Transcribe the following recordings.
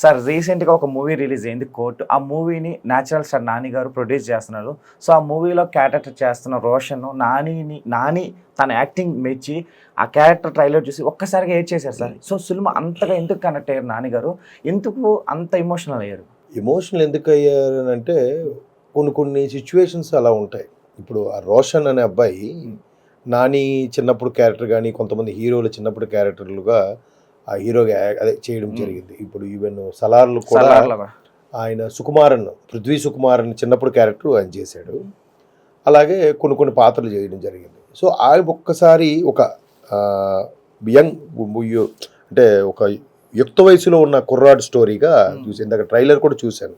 Sir రీసెంట్గా ఒక movie release అయింది కోర్టు. ఆ మూవీని న్యాచురల్ స్టార్ నాని గారు ప్రొడ్యూస్ చేస్తున్నారు. సో ఆ మూవీలో క్యారెక్టర్ చేస్తున్న రోషన్ నానిని నాని తన యాక్టింగ్ మెచ్చి ఆ క్యారెక్టర్ ట్రైలర్ చూసి ఒక్కసారిగా ఏడ్ చేశారు సార్. సో సినిమా అంతగా ఎందుకు కనెక్ట్ అయ్యారు నాని గారు? ఎందుకు అంత ఎమోషనల్ అయ్యారు? ఎమోషనల్ ఎందుకు అయ్యారు అంటే కొన్ని కొన్ని సిచ్యువేషన్స్ అలా ఉంటాయి. ఇప్పుడు ఆ రోషన్ అనే అబ్బాయి నాని చిన్నప్పుడు క్యారెక్టర్ కానీ కొంతమంది హీరోలు చిన్నప్పుడు క్యారెక్టర్లుగా ఆ హీరోగా అదే చేయడం. జరిగింది ఇప్పుడు ఈవెన్ సలార్లు కూడా. ఆయన సుకుమారన్ పృథ్వీ సుకుమారన్ చిన్నప్పుడు క్యారెక్టర్ ఆయన చేశాడు అలాగే కొన్ని కొన్ని పాత్రలు చేయడం జరిగింది సో ఆయన ఒక్కసారి ఒక యంగ్ అంటే ఒక యుక్త వయసులో ఉన్న కుర్రాడు స్టోరీగా. చూసి ఇందాక ట్రైలర్ కూడా చూశాను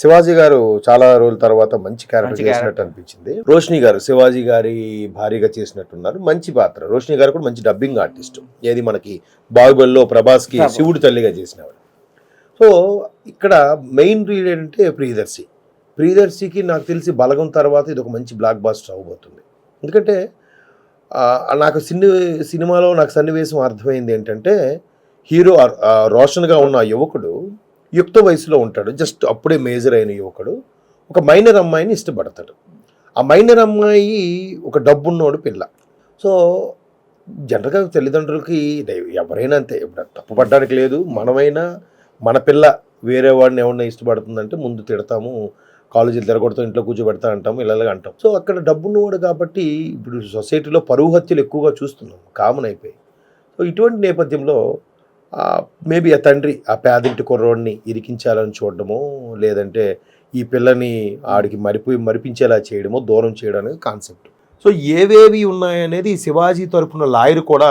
శివాజీ గారు చాలా రోజుల తర్వాత మంచి క్యారెక్టర్ చేసినట్టు. అనిపించింది. రోషిని గారు శివాజీ గారి భార్యగా చేసినట్టున్నారు. మంచి పాత్ర. రోషిని గారు కూడా మంచి డబ్బింగ్ ఆర్టిస్ట్ ఏది మనకి బాహుబలిలో ప్రభాస్కి ప్రభాస్. శివుడు తల్లిగా చేసినవాడు. సో ఇక్కడ మెయిన్ రీడ్ ఏంటంటే ప్రియదర్శి. ప్రియదర్శికి నాకు తెలిసి బలగం తర్వాత ఇది ఒక మంచి బ్లాక్ బాస్టర్ అవ్వబోతుంది. ఎందుకంటే నాకు సిన్ని సినిమాలో నాకు సన్నివేశం అర్థమైంది ఏంటంటే హీరో రోషన్గా ఉన్న యువకుడు యుక్త వయసులో ఉంటాడు. జస్ట్ అప్పుడే మేజర్ అయిన యువకుడు. ఒక మైనర్ అమ్మాయిని ఇష్టపడతాడు. ఆ మైనర్ అమ్మాయి ఒక డబ్బున్నోడు పిల్ల. సో జనరల్గా తల్లిదండ్రులకి ఎవరైనా అంతే. ఇప్పుడు తప్పు పడ్డానికి లేదు. మనమైనా మన పిల్ల వేరే వాడిని ఎవరినైనా ఇష్టపడుతుందంటే ముందు తిడతాము కాలేజీలు తిరగొడతాం ఇంట్లో కూర్చోబెడతా అంటాము ఇలా ఇలా అంటాం. సో అక్కడ డబ్బున్నవాడు కాబట్టి ఇప్పుడు సొసైటీలో పరువు హత్యలు ఎక్కువగా చూస్తున్నాం. కామన్ అయిపోయి సో ఇటువంటి నేపథ్యంలో మేబీ ఆ తండ్రి ఆ పేదింటి కుర్రోడిని ఇరికించాలని చూడడమో లేదంటే ఈ పిల్లని ఆడికి మరిపోయి మరిపించేలా చేయడమో దూరం చేయడం అనేది కాన్సెప్ట్ సో ఏవేవి ఉన్నాయనేది శివాజీ తరపున లాయర్ కూడా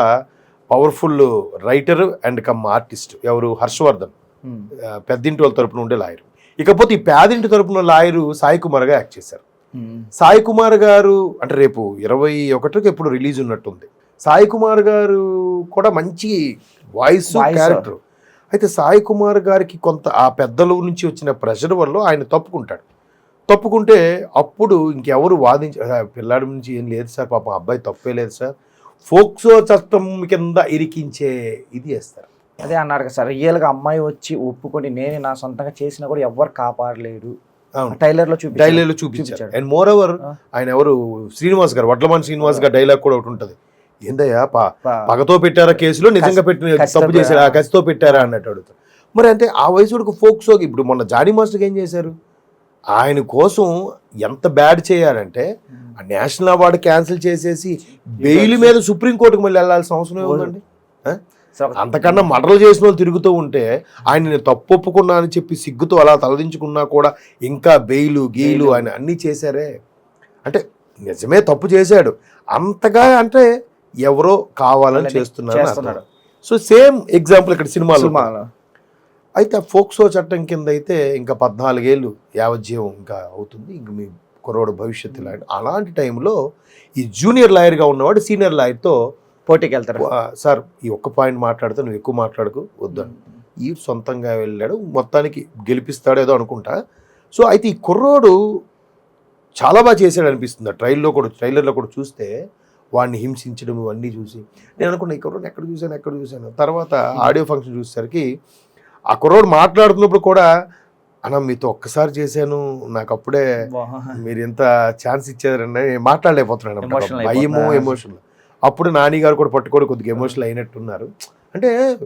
powerful writer and cum artist ఎవరు? హర్షవర్ధన్. పెద్దింటి వాళ్ళ తరపున ఉండే లాయర్. ఇకపోతే ఈ పేదింటి తరపున లాయరు సాయి కుమార్గా యాక్ట్ చేశారు. సాయి కుమార్ గారు అంటే రేపు ఇరవై ఒకటికి ఎప్పుడు రిలీజ్ ఉన్నట్టుంది. సాయి కుమార్ గారు కూడా మంచి వాయిస్. క్యారెక్టర్ అయితే సాయి కుమార్ గారికి కొంత ఆ పెద్దల నుంచి వచ్చిన ప్రెషర్ వల్ల ఆయన తప్పుకుంటాడు. తప్పుకుంటే అప్పుడు ఇంకెవరు వాదించ "ఆ, పిల్లాడి నుంచి ఏం లేదు సార్ పాపం అబ్బాయి తప్పే లేదు సార్. ఫోక్సో చట్టం కింద ఇరికించే ఇది వేస్తారు. అదే అన్నారు కదా సార్ రియల్గా అమ్మాయి వచ్చి ఒప్పుకొని నేను నా సొంతంగా చేసినా కూడా ఎవ్వరు కాపాడలేడు. అవును. టైలర్లో చూపి చూపించారు చూపించాడు. And moreover. ఆయన ఎవరు? శ్రీనివాస్ గారు వడ్లమాన్ శ్రీనివాస్ గారు డైలాగ్ కూడా ఒకటి ఉంటుంది. ఏందయ్యా? పా పగతో పెట్టారా కేసులో? నిజంగా పెట్టిన తప్పు చేశారా? కసితో పెట్టారా? అన్నట్టు అడుగుతారు. మరి అంటే ఆ వయసుడికి ఫోక్ సోకి ఇప్పుడు మొన్న జానీ మాస్టర్కి ఏం చేశారు? ఆయన కోసం ఎంత బ్యాడ్ చేయాలంటే ఆ నేషనల్ అవార్డు క్యాన్సిల్ చేసేసి బెయిల్ మీద సుప్రీంకోర్టుకి మళ్ళీ వెళ్ళాల్సిన అవసరం ఏముందండి? అంతకన్నా మర్డర్లు చేసిన వాళ్ళు తిరుగుతూ ఉంటే ఆయన నేను తప్పు ఒప్పుకున్నా అని చెప్పి సిగ్గుతో అలా తలదించుకున్నా కూడా ఇంకా బెయిలు గీలు ఆయన అన్నీ చేశారే. అంటే నిజమే తప్పు చేశాడు. అంతగా అంటే ఎవరో కావాలని చేస్తున్నారు. సో సేమ్ ఎగ్జాంపుల్ ఇక్కడ సినిమాలో అయితే ఫోక్సో చట్టం కింద అయితే ఇంకా పద్నాలుగేళ్ళు యావజ్జీవం ఇంకా అవుతుంది. ఇంక మీ కుర్రోడు భవిష్యత్తు లాంటి అలాంటి టైంలో ఈ జూనియర్ లాయర్గా ఉన్నవాడు సీనియర్ లాయర్తో పోటీకి వెళ్తారు సార్ ఈ ఒక్క పాయింట్ మాట్లాడితే నువ్వు ఎక్కువ మాట్లాడకు వద్దాను. ఈ సొంతంగా వెళ్ళాడు మొత్తానికి గెలిపిస్తాడు ఏదో అనుకుంటా. సో అయితే ఈ కుర్రోడు చాలా బాగా చేశాడు అనిపిస్తుంది ట్రైల్లో కూడా ట్రైలర్లో కూడా చూస్తే వాడిని హింసించడం ఇవన్నీ చూసి. నేను అనుకున్నా ఈ కుర్రోడు ఎక్కడ చూశాను ఎక్కడ చూశాను? తర్వాత ఆడియో ఫంక్షన్ చూసేసరికి ఆ కుర్రోడు మాట్లాడుతున్నప్పుడు కూడా అన్న మీతో ఒక్కసారి చేశాను నాకు అప్పుడే మీరు ఎంత ఛాన్స్ ఇచ్చారంటే నేను మాట్లాడలేకపోతున్నాను భయము. ఎమోషనల్ అప్పుడు నాని గారు కూడా పట్టుకోవడం కొద్దిగా ఎమోషనల్ అయినట్టున్నారు. అంటే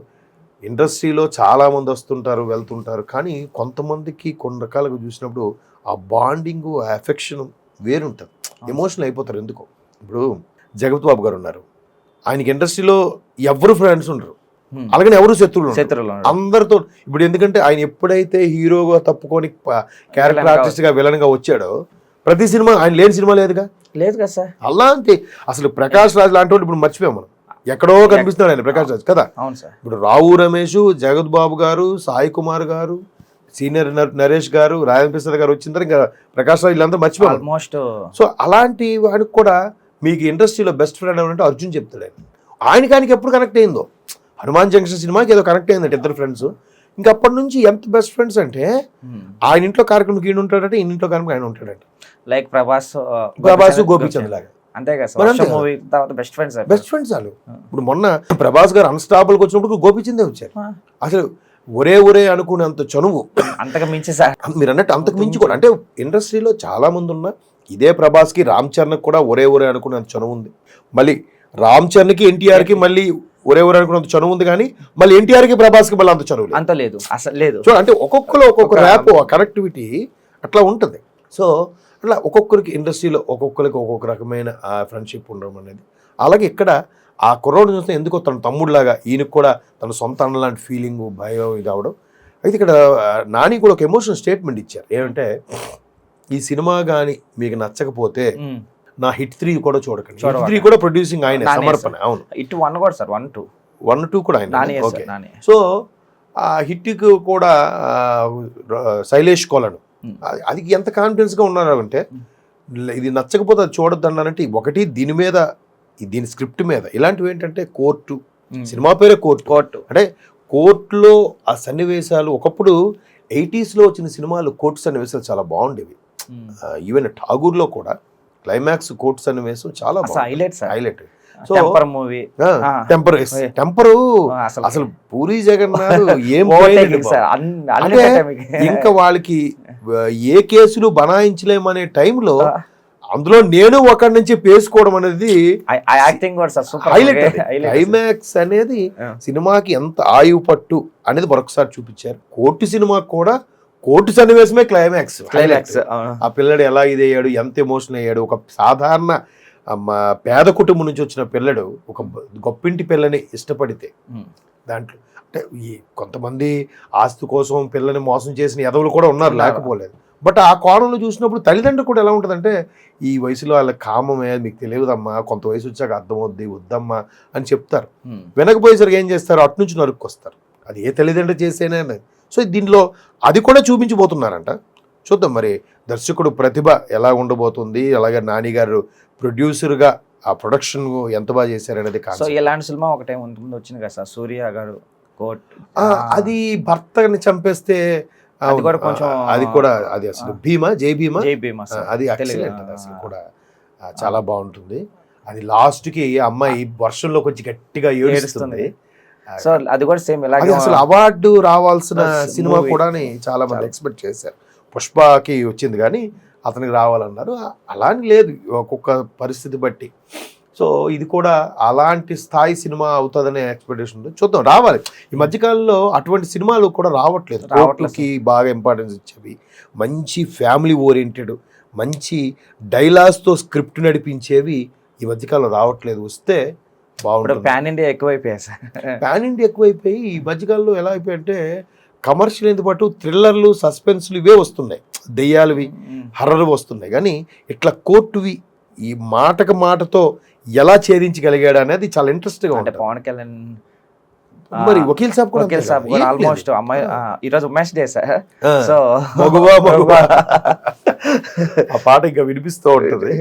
ఇండస్ట్రీలో చాలా మంది వస్తుంటారు వెళ్తుంటారు. కానీ కొంతమందికి కొన్ని రకాలుగా చూసినప్పుడు ఆ బాండింగ్ ఆ ఎఫెక్షన్ వేరుంటుంది. ఎమోషనల్ అయిపోతారు ఎందుకో. ఇప్పుడు జగత్ బాబు గారు ఉన్నారు. ఆయనకి ఇండస్ట్రీలో ఎవరు ఫ్రెండ్స్ ఉండరు. అలాగని ఎవరు శత్రువులు. శత్రువులు అందరితో ఇప్పుడు ఎందుకంటే ఆయన ఎప్పుడైతే హీరోగా తప్పుకొని క్యారెక్టర్ Villain గా ఆర్టిస్ట్గా విలన్గా వచ్చాడో ప్రతి సినిమా ఆయన లేని సినిమా లేదుగా? లేదు కదా సార్. అలాంటి అసలు ప్రకాష్ రాజ్ లాంటి వాడు ఇప్పుడు మర్చిపోయాం మనం. ఎక్కడో కనిపిస్తున్నాడు ఆయన ప్రకాష్ రాజ్ కదా? అవును సార్. ఇప్పుడు రావు రమేష్ జగత్ బాబు గారు సాయి కుమార్ గారు సీనియర్ నర్- నరేష్ గారు రాజన్ ప్రసాద్ గారు వచ్చిన తర్వాత ఇంకా ప్రకాష్ రాజ్ వీళ్ళంతా మర్చిపోయాం ఆల్మోస్ట్ సో అలాంటి వాడికి కూడా మీకు ఇండస్ట్రీలో బెస్ట్ ఫ్రెండ్ ఎవరంటే అర్జున్ చెప్తాడు. ఆయన ఆయనకి ఆయనకి ఎప్పుడు కనెక్ట్ అయిందో? హనుమాన్ జంక్షన్ సినిమాకి ఏదో కనెక్ట్ అయిందంటే ఇద్దరు ఫ్రెండ్స్ ఇంకా అప్పటి నుంచి ఎంత బెస్ట్ ఫ్రెండ్స్ అంటే ఆయన ఇంట్లో కార్యక్రమం ఈయన ఉంటాడంటే ఈయన ఇంట్లో కార్యక్రమం ఆయన ఉంటాడంట. లైక్ ప్రభాస్ ప్రభాస్ గోపిచంద్ లాగా. అంతే మూవీ తర్వాత బెస్ట్ ఫ్రెండ్స్ బెస్ట్ ఫ్రెండ్స్ వాళ్ళు. ఇప్పుడు మొన్న ప్రభాస్ గారు అన్స్టాపుల్కి వచ్చినప్పుడు గోపిచందే వచ్చారు. అసలు ఒరే ఒరే అనుకునేంత చనువు. అంతకు మించి సార్. మీరు అన్నట్టు అంతకు మించి కూడా. అంటే ఇండస్ట్రీలో చాలా మంది ఉన్నా ఇదే ప్రభాస్కి రామ్ చరణ్కి కూడా ఒరే ఒరే అనుకునేంత చనువు ఉంది. మళ్ళీ రామ్ చరణ్కి ఎన్టీఆర్కి మళ్ళీ ఒరే ఒరే అనుకున్నంత చనువు ఉంది కానీ మళ్ళీ ఎన్టీఆర్కి ప్రభాస్కి మళ్ళీ అంత చనువు అంత లేదు. అసలు లేదు. చూడ అంటే ఒక్కొక్కరు ఒక్కొక్క ఒక- ర్యాప్ కనెక్టివిటీ అట్లా ఉంటుంది. సో అట్లా ఒక్కొక్కరికి ఇండస్ట్రీలో ఒక్కొక్కరికి ఒక్కొక్క రకమైన ఫ్రెండ్షిప్ ఉండడం అనేది. అలాగే ఇక్కడ ఆ కుర్రోడు చూస్తే ఎందుకో తన తమ్ముడిలాగా ఈయనకు కూడా తన సొంత అన్న లాంటి ఫీలింగ్ భయం ఇది అవడం. అయితే ఇక్కడ నాని కూడా ఒక ఎమోషనల్ స్టేట్మెంట్ ఇచ్చారు. ఏమంటే ఈ సినిమా కానీ మీకు నచ్చకపోతే. నా హిట్ త్రీ కూడా చూడకండి హిట్. త్రీ కూడా ప్రొడ్యూసింగ్ ఆయన సమర్పణ అవును ఇటు వన్ కూడా sir one two one two కూడా ఆయన ఓకే సో ఆ హిట్కి కూడా శైలేష్ కోలను. అది- ఎంత కాన్ఫిడెన్స్గా ఉన్నారు అంటే ఇది నచ్చకపోతే అది చూడొద్దు అన్నారంటే ఒకటి దీని మీద దీని స్క్రిప్ట్ మీద ఇలాంటివి ఏంటంటే కోర్టు. సినిమా పేరే కోర్టు కోర్టు అంటే కోర్టులో ఆ సన్నివేశాలు ఒకప్పుడు 80s లో వచ్చిన సినిమాలు కోర్టు సన్నివేశాలు చాలా బాగుండేవి. ఈవెన్ ఠాగూర్లో కూడా క్లైమాక్స్ కోర్టు సన్నివేశం చాలా అసలు highlight highlight so temper movie. Temper. Temper అసలు పూరి జగన్నాథ్ ఏం అంటే. ఇంకా వాళ్ళకి ఏ కేసులు బనాయించలేమనే టైంలో. అందులో నేను ఒకరి నుంచి పేసుకోవడం అనేది యాక్టింగ్ హైలైట్ క్లైమాక్స్ అనేది. సినిమాకి ఎంత ఆయువు పట్టు అనేది మరొకసారి చూపించారు. కోర్టు సినిమాకి కూడా కోర్టు సన్నివేశమే క్లైమాక్స్ క్లైమాక్స్ ఆ పిల్లడు ఎలా ఇదయ్యాడు ఎంత ఎమోషన్ అయ్యాడు ఒక సాధారణ పేద కుటుంబం నుంచి వచ్చిన పిల్లడు ఒక గొప్పింటి పిల్లని ఇష్టపడితే దాంట్లో అంటే ఈ కొంతమంది ఆస్తి కోసం పిల్లని మోసం చేసిన ఎదవులు కూడా ఉన్నారు. లేకపోలేదు. బట్ ఆ కోణంలో చూసినప్పుడు తల్లిదండ్రులు కూడా ఎలా ఉంటుందంటే ఈ వయసులో వాళ్ళ కామమే మీకు తెలియదమ్మా కొంత వయసు వచ్చాక అర్థమవుద్ది వద్దమ్మా అని చెప్తారు. వినకపోయేసరికి ఏం చేస్తారు? అటు నుంచి నరుక్కొస్తారు. అది ఏ తల్లిదండ్రులు చేసేనే. సో దీనిలో అది కూడా చూపించబోతున్నారంట. చూద్దాం మరి దర్శకుడు ప్రతిభ ఎలా ఉండబోతుంది? అలాగే నాని గారు ప్రొడ్యూసర్గా ఆ ప్రొడక్షన్ ఎంత బాగా చేశారనేది సో కాన్సెప్ట్ ఇలాంటి సినిమా ఒకటే ముందు వచ్చింది కదా సార్ సూర్య గారు కోర్ట్ ఆ, అది భర్తని చంపేస్తే అది కూడా అది కూడా అది అసలు. భీమా జై భీమా? జై భీమా అది ఎక్సలెంట్ అసలు. కూడా చాలా బాగుంటుంది. అది లాస్ట్కి అమ్మాయి వర్షంలో కొంచెం గట్టిగా ఏడుస్తుంది. సో అది కూడా సేమ్ ఇలాగే అసలు అవార్డు రావాల్సిన సినిమా. కూడా చాలా మంది. ఎక్స్పెక్ట్ చేశారు. పుష్పకి వచ్చింది కానీ అతనికి రావాలన్నారు. ఆ- అలా అని లేదు. ఒక్కొక్క పరిస్థితి బట్టి. సో ఇది కూడా అలాంటి స్థాయి సినిమా అవుతుందనే ఎక్స్పెక్టేషన్ ఉంది. చూద్దాం. రావాలి. ఈ మధ్యకాలంలో అటువంటి సినిమాలు కూడా రావట్లేదు. కోర్టులకి బాగా ఇంపార్టెన్స్ ఇచ్చేవి. మంచి ఫ్యామిలీ ఓరియంటెడ్ మంచి డైలాగ్స్తో స్క్రిప్ట్ నడిపించేవి ఈ మధ్యకాలంలో రావట్లేదు. వస్తే బాగుంటుంది. పాన్ ఇండియా ఎక్కువైపోయాయి సార్. పాన్ ఇండియా ఎక్కువైపోయి ఈ మధ్యకాలంలో ఎలా అయిపోయాయంటే కమర్షియల్ పాటు థ్రిల్లర్లు సస్పెన్స్లు ఇవే వస్తున్నాయి. దెయ్యాలవి హర్రర్ వస్తున్నాయి. కానీ ఇట్లా కోర్టువి ఈ మాటకు మాటతో ఎలా ఛేదించగలిగాడు అనేది చాలా ఇంట్రెస్ట్గా ఉంటుంది. పవన్ కళ్యాణ్ మరి వకీల్ సాబ్ కూడా వకీల్ సాబ్. కూడా. ఆల్మోస్ట్ అమ్మాయి ఈరోజు ఉమేష్ డే సార్. సో మగువా. మగువా. ఆ పాట ఇంకా వినిపిస్తూ ఉంటుంది.